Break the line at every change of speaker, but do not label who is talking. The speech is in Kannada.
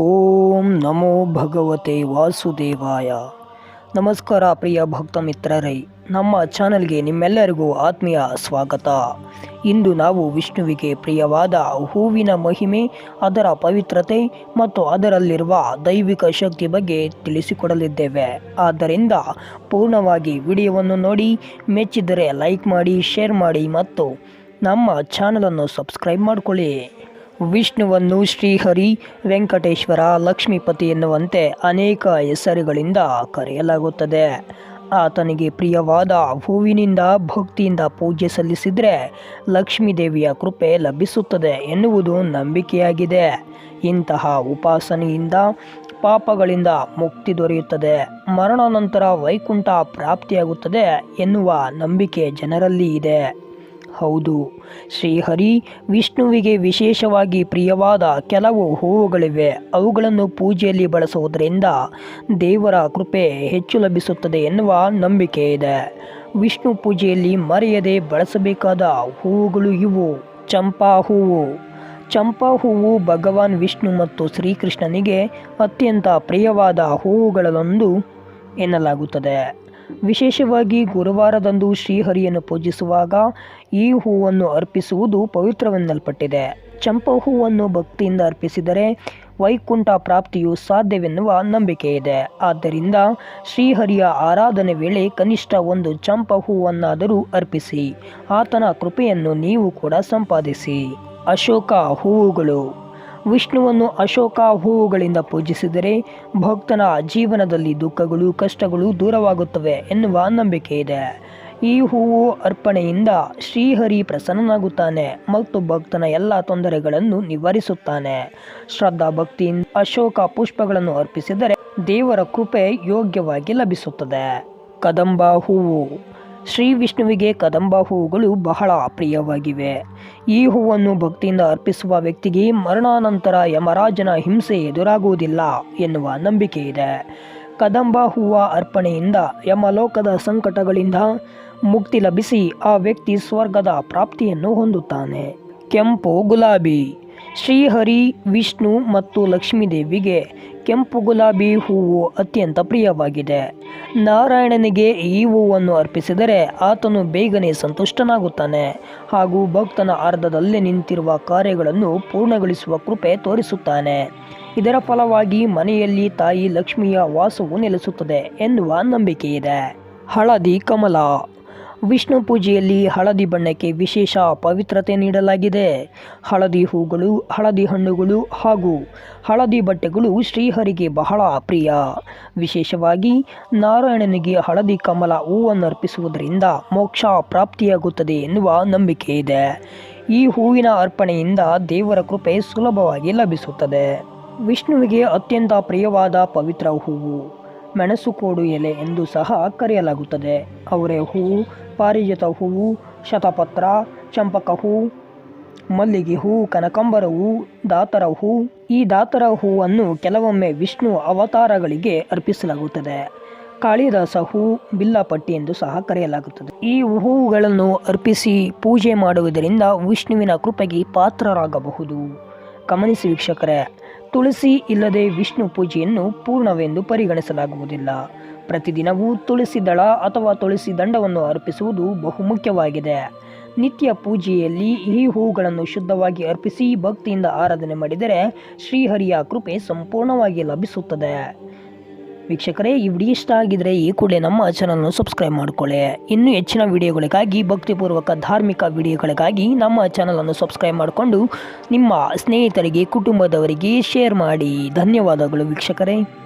ಓಂ ನಮೋ ಭಗವತೆ ವಾಸುದೇವಾಯ. ನಮಸ್ಕಾರ ಪ್ರಿಯ ಭಕ್ತ ಮಿತ್ರರೇ ನಮ್ಮ ಚಾನಲ್ಗೆ ನಿಮ್ಮೆಲ್ಲರಿಗೂ ಆತ್ಮೀಯ ಸ್ವಾಗತ. ಇಂದು ನಾವು ವಿಷ್ಣುವಿಗೆ ಪ್ರಿಯವಾದ ಹೂವಿನ ಮಹಿಮೆ, ಅದರ ಪವಿತ್ರತೆ ಮತ್ತು ಅದರಲ್ಲಿರುವ ದೈವಿಕ ಶಕ್ತಿ ಬಗ್ಗೆ ತಿಳಿಸಿಕೊಡಲಿದ್ದೇವೆ. ಆದ್ದರಿಂದ ಪೂರ್ಣವಾಗಿ ವಿಡಿಯೋವನ್ನು ನೋಡಿ ಮೆಚ್ಚಿದರೆ ಲೈಕ್ ಮಾಡಿ, ಶೇರ್ ಮಾಡಿ ಮತ್ತು ನಮ್ಮ ಚಾನಲನ್ನು ಸಬ್ಸ್ಕ್ರೈಬ್ ಮಾಡಿಕೊಳ್ಳಿ. ವಿಷ್ಣುವನ್ನು ಶ್ರೀಹರಿ ವೆಂಕಟೇಶ್ವರ ಲಕ್ಷ್ಮೀಪತಿ ಎನ್ನುವಂತೆ ಅನೇಕ ಹೆಸರುಗಳಿಂದ ಕರೆಯಲಾಗುತ್ತದೆ. ಆತನಿಗೆ ಪ್ರಿಯವಾದ ಹೂವಿನಿಂದ ಭಕ್ತಿಯಿಂದ ಪೂಜೆ ಸಲ್ಲಿಸಿದರೆ ಲಕ್ಷ್ಮೀದೇವಿಯ ಕೃಪೆ ಲಭಿಸುತ್ತದೆ ಎನ್ನುವುದು ನಂಬಿಕೆಯಾಗಿದೆ. ಇಂತಹ ಉಪಾಸನೆಯಿಂದ ಪಾಪಗಳಿಂದ ಮುಕ್ತಿ ದೊರೆಯುತ್ತದೆ. ಮರಣಾನಂತರ ವೈಕುಂಠ ಪ್ರಾಪ್ತಿಯಾಗುತ್ತದೆ ಎನ್ನುವ ನಂಬಿಕೆ ಜನರಲ್ಲಿ ಇದೆ. ಹೌದು. ಶ್ರೀಹರಿ ವಿಷ್ಣುವಿಗೆ ವಿಶೇಷವಾಗಿ ಪ್ರಿಯವಾದ ಕೆಲವು ಹೂವುಗಳಿವೆ. ಅವುಗಳನ್ನು ಪೂಜೆಯಲ್ಲಿ ಬಳಸುವುದರಿಂದ ದೇವರ ಕೃಪೆ ಹೆಚ್ಚು ಲಭಿಸುತ್ತದೆ ಎನ್ನುವ ನಂಬಿಕೆ ಇದೆ. ವಿಷ್ಣು ಪೂಜೆಯಲ್ಲಿ ಮರೆಯದೆ ಬಳಸಬೇಕಾದ ಹೂವುಗಳು ಇವು. ಚಂಪಾ ಹೂವು. ಚಂಪಾ ಹೂವು ಭಗವಾನ್ ವಿಷ್ಣು ಮತ್ತು ಶ್ರೀಕೃಷ್ಣನಿಗೆ ಅತ್ಯಂತ ಪ್ರಿಯವಾದ ಹೂವುಗಳಲ್ಲೊಂದು ಎನ್ನಲಾಗುತ್ತದೆ. ವಿಶೇಷವಾಗಿ ಗುರುವಾರದಂದು ಶ್ರೀಹರಿಯನ್ನು ಪೂಜಿಸುವಾಗ ಈ ಹೂವನ್ನು ಅರ್ಪಿಸುವುದು ಪವಿತ್ರವೆನ್ನಲ್ಪಟ್ಟಿದೆ. ಚಂಪ ಹೂವನ್ನು ಭಕ್ತಿಯಿಂದ ಅರ್ಪಿಸಿದರೆ ವೈಕುಂಠ ಪ್ರಾಪ್ತಿಯು ಸಾಧ್ಯವೆನ್ನುವ ನಂಬಿಕೆ ಇದೆ ಆದ್ದರಿಂದ ಶ್ರೀಹರಿಯ ಆರಾಧನೆ ವೇಳೆ ಕನಿಷ್ಠ ಒಂದು ಚಂಪ ಹೂವನ್ನಾದರೂ ಅರ್ಪಿಸಿ. ಆತನ ಕೃಪೆಯನ್ನು ನೀವು ಕೂಡ ಸಂಪಾದಿಸಿ. ಅಶೋಕ ಹೂವುಗಳು. ವಿಷ್ಣುವನ್ನು ಅಶೋಕ ಹೂವುಗಳಿಂದ ಪೂಜಿಸಿದರೆ ಭಕ್ತನ ಜೀವನದಲ್ಲಿ ದುಃಖಗಳು, ಕಷ್ಟಗಳು ದೂರವಾಗುತ್ತವೆ ಎನ್ನುವ ನಂಬಿಕೆ ಇದೆ. ಈ ಹೂವು ಅರ್ಪಣೆಯಿಂದ ಶ್ರೀಹರಿ ಪ್ರಸನ್ನನಾಗುತ್ತಾನೆ, ಮತ್ತು ಭಕ್ತನ ಎಲ್ಲ ತೊಂದರೆಗಳನ್ನು ನಿವಾರಿಸುತ್ತಾನೆ. ಶ್ರದ್ಧಾ ಭಕ್ತಿಯಿಂದ ಅಶೋಕ ಪುಷ್ಪಗಳನ್ನು ಅರ್ಪಿಸಿದರೆ ದೇವರ ಕೃಪೆ ಯೋಗ್ಯವಾಗಿ ಲಭಿಸುತ್ತದೆ. ಕದಂಬ ಹೂವು ಶ್ರೀ ವಿಷ್ಣುವಿಗೆ ಕದಂಬ ಹೂವುಗಳು ಬಹಳ ಪ್ರಿಯವಾಗಿವೆ. ಈ ಹೂವನ್ನು ಭಕ್ತಿಯಿಂದ ಅರ್ಪಿಸುವ ವ್ಯಕ್ತಿಗೆ ಮರಣಾನಂತರ ಯಮರಾಜನ ಹಿಂಸೆ ಎದುರಾಗುವುದಿಲ್ಲ ಎನ್ನುವ ನಂಬಿಕೆ ಇದೆ. ಕದಂಬ ಹೂವ ಅರ್ಪಣೆಯಿಂದ ಯಮಲೋಕದ ಸಂಕಟಗಳಿಂದ ಮುಕ್ತಿ ಲಭಿಸಿ ಆ ವ್ಯಕ್ತಿ ಸ್ವರ್ಗದ ಪ್ರಾಪ್ತಿಯನ್ನು ಹೊಂದುತ್ತಾನೆ. ಕೆಂಪು ಗುಲಾಬಿ. ಶ್ರೀಹರಿ, ವಿಷ್ಣು ಮತ್ತು ಲಕ್ಷ್ಮೀದೇವಿಗೆ ಕೆಂಪು ಗುಲಾಬಿ ಹೂವು ಅತ್ಯಂತ ಪ್ರಿಯವಾಗಿದೆ. ನಾರಾಯಣನಿಗೆ ಈ ಹೂವನ್ನು ಅರ್ಪಿಸಿದರೆ ಆತನು ಬೇಗನೆ ಸಂತುಷ್ಟನಾಗುತ್ತಾನೆ ಹಾಗೂ ಭಕ್ತನ ಅರ್ಧದಲ್ಲೇ ನಿಂತಿರುವ ಕಾರ್ಯಗಳನ್ನು ಪೂರ್ಣಗೊಳಿಸುವ ಕೃಪೆ ತೋರಿಸುತ್ತಾನೆ. ಇದರ ಫಲವಾಗಿ ಮನೆಯಲ್ಲಿ ತಾಯಿ ಲಕ್ಷ್ಮಿಯ ವಾಸವು ನೆಲೆಸುತ್ತದೆ ಎನ್ನುವ ನಂಬಿಕೆ ಇದೆ ಹಳದಿ ಕಮಲ ವಿಷ್ಣು ಪೂಜೆಯಲ್ಲಿ ಹಳದಿ ಬಣ್ಣಕ್ಕೆ ವಿಶೇಷ ಪವಿತ್ರತೆ ನೀಡಲಾಗಿದೆ. ಹಳದಿ ಹೂಗಳು, ಹಳದಿ ಹಣ್ಣುಗಳು ಹಾಗೂ ಹಳದಿ ಬಟ್ಟೆಗಳು ಶ್ರೀಹರಿಗೆ ಬಹಳ ಪ್ರಿಯ. ವಿಶೇಷವಾಗಿ ನಾರಾಯಣನಿಗೆ ಹಳದಿ ಕಮಲ ಹೂವನ್ನು ಅರ್ಪಿಸುವುದರಿಂದ ಮೋಕ್ಷ ಪ್ರಾಪ್ತಿಯಾಗುತ್ತದೆ ಎನ್ನುವ ನಂಬಿಕೆ ಇದೆ. ಈ ಹೂವಿನ ಅರ್ಪಣೆಯಿಂದ ದೇವರ ಕೃಪೆ ಸುಲಭವಾಗಿ ಲಭಿಸುತ್ತದೆ. ವಿಷ್ಣುವಿಗೆ ಅತ್ಯಂತ ಪ್ರಿಯವಾದ ಪವಿತ್ರ ಹೂವು. ಮೆಣಸುಕೋಡು ಎಲೆ ಎಂದು ಸಹ ಕರೆಯಲಾಗುತ್ತದೆ. ಅವರೆ ಹೂವು ಪಾರಿಜಾತ ಹೂವು ಶತಪತ್ರ, ಚಂಪಕ ಹೂ, ಮಲ್ಲಿಗೆ ಹೂ, ಕನಕಾಂಬರ ಹೂ, ದಾತರ ಹೂ. ಈ ದಾತರ ಹೂವನ್ನು ಕೆಲವೊಮ್ಮೆ ವಿಷ್ಣು ಅವತಾರಗಳಿಗೆ ಅರ್ಪಿಸಲಾಗುತ್ತದೆ. ಕಾಳಿದಾಸ ಹೂ, ಬಿಲ್ಲಾಪಟ್ಟಿ ಎಂದು ಸಹ ಕರೆಯಲಾಗುತ್ತದೆ. ಈ ಹೂವುಗಳನ್ನು ಅರ್ಪಿಸಿ ಪೂಜೆ ಮಾಡುವುದರಿಂದ ವಿಷ್ಣುವಿನ ಕೃಪೆಗೆ ಪಾತ್ರರಾಗಬಹುದು. ಗಮನಿಸಿ ವೀಕ್ಷಕರೇ ತುಳಸಿ ಇಲ್ಲದೆ ವಿಷ್ಣು ಪೂಜೆಯನ್ನು ಪೂರ್ಣವೆಂದು ಪರಿಗಣಿಸಲಾಗುವುದಿಲ್ಲ. ಪ್ರತಿದಿನವೂ ತುಳಸಿ ದಳ ಅಥವಾ ತುಳಸಿ ದಂಡವನ್ನು ಅರ್ಪಿಸುವುದು ಬಹುಮುಖ್ಯವಾಗಿದೆ. ನಿತ್ಯ ಪೂಜೆಯಲ್ಲಿ ಈ ಹೂಗಳನ್ನು ಶುದ್ಧವಾಗಿ ಅರ್ಪಿಸಿ ಭಕ್ತಿಯಿಂದ ಆರಾಧನೆ ಮಾಡಿದರೆ ಶ್ರೀಹರಿಯ ಕೃಪೆ ಸಂಪೂರ್ಣವಾಗಿ ಲಭಿಸುತ್ತದೆ. ವೀಕ್ಷಕರೇ, ಈ ವಿಡಿಯೋ ಇಷ್ಟ ಆಗಿದ್ರೆ ಈ ಕೂಡಲೇ ನಮ್ಮ ಚಾನಲ್ನ ಸಬ್ಸ್ಕ್ರೈಬ್ ಮಾಡಿಕೊಳ್ಳಿ. ಇನ್ನು ಹೆಚ್ಚಿನ ವಿಡಿಯೋಗಳಿಗಾಗಿ, ಭಕ್ತಿಪೂರ್ವಕ ಧಾರ್ಮಿಕ ವಿಡಿಯೋಗಳಿಗಾಗಿ ನಮ್ಮ ಚಾನಲನ್ನು ಸಬ್ಸ್ಕ್ರೈಬ್ ಮಾಡಿಕೊಂಡು ನಿಮ್ಮ ಸ್ನೇಹಿತರಿಗೆ, ಕುಟುಂಬದವರಿಗೆ ಶೇರ್ ಮಾಡಿ. ಧನ್ಯವಾದಗಳು ವೀಕ್ಷಕರೇ.